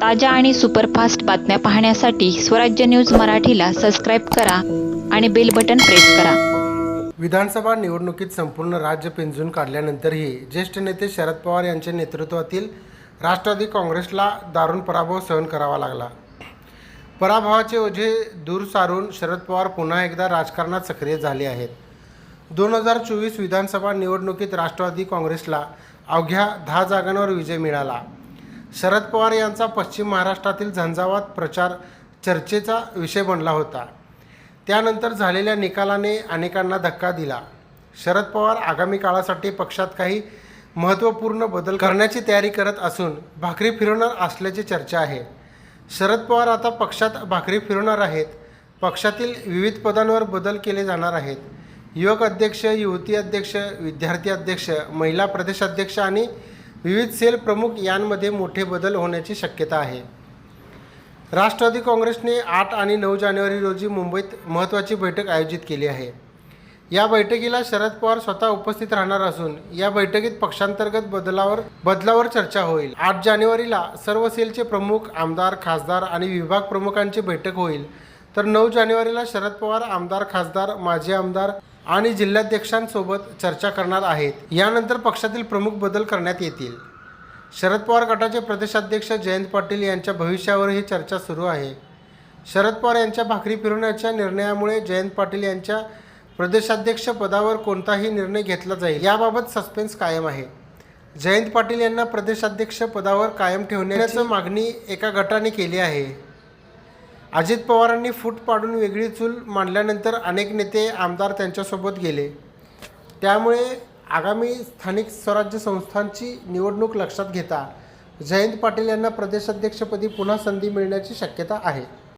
ताज्या आणि सुपरफास्ट बातम्या पाहण्यासाठी स्वराज्य न्यूज मराठीला सबस्क्राईब करा आणि बेल बटन प्रेस करा. विधानसभा निवडणुकीत संपूर्ण राज्य पिंजून काढल्यानंतरही ज्येष्ठ नेते शरद पवार यांच्या नेतृत्वातील राष्ट्रवादी काँग्रेसला दारुण पराभव सहन करावा लागला. पराभवाचे ओझे दूर सारून शरद पवार पुन्हा एकदा राजकारणात सक्रिय झाले आहेत. दोन हजार चोवीस विधानसभा निवडणुकीत राष्ट्रवादी काँग्रेसला अवघ्या दहा जागांवर विजय मिळाला. शरद पवार यांचा पश्चिम महाराष्ट्रातील झंझावात प्रचार चर्चेचा विषय बनला होता. त्यानंतर झालेल्या निकालाने अनेकांना धक्का दिला. शरद पवार आगामी काळासाठी पक्षात काही महत्त्वपूर्ण बदल करण्याची तयारी करत असून भाकरी फिरवणार असल्याची चर्चा आहे. शरद पवार आता पक्षात भाकरी फिरवणार आहेत. पक्षातील विविध पदांवर बदल केले जाणार आहेत. युवक अध्यक्ष युवती अध्यक्ष विद्यार्थी अध्यक्ष महिला प्रदेशाध्यक्ष आणि विविध सेल प्रमुख यांमध्ये मोठे बदल होण्याची शक्यता आहे. राष्ट्रवादी काँग्रेसने आठ आणि नऊ जानेवारी रोजी मुंबईत महत्त्वाची बैठक आयोजित केली आहे. या बैठकीला शरद पवार स्वतः उपस्थित राहणार असून या बैठकीत पक्षांतर्गत बदलावर बदलावर चर्चा होईल. आठ जानेवारीला सर्व सेलचे प्रमुख आमदार खासदार आणि विभाग प्रमुखांची बैठक होईल. तर नऊ जानेवारीला शरद पवार आमदार खासदार माजी आमदार आणि जिल्हाध्यक्षांसोबत चर्चा करणार आहेत. यानंतर पक्षातील प्रमुख बदल करण्यात येतील. शरद पवार गटाचे प्रदेशाध्यक्ष जयंत पाटील यांच्या भविष्यावरही चर्चा सुरू आहे. शरद पवार यांच्या भाकरी फिरवण्याच्या निर्णयामुळे जयंत पाटील यांच्या प्रदेशाध्यक्ष पदावर कोणताही निर्णय घेतला जाईल याबाबत सस्पेन्स कायम आहे. जयंत पाटील यांना प्रदेशाध्यक्ष पदावर कायम ठेवण्याची मागणी एका गटाने केली आहे. अजित पवारांनी फूट पाडून वेगळी चूल मांडल्यानंतर अनेक नेते आमदार त्यांच्यासोबत गेले. त्यामुळे आगामी स्थानिक स्वराज्य संस्थांची निवडणूक लक्षात घेता जयंत पाटील यांना प्रदेशाध्यक्षपदी पुन्हा संधी मिळण्याची शक्यता आहे.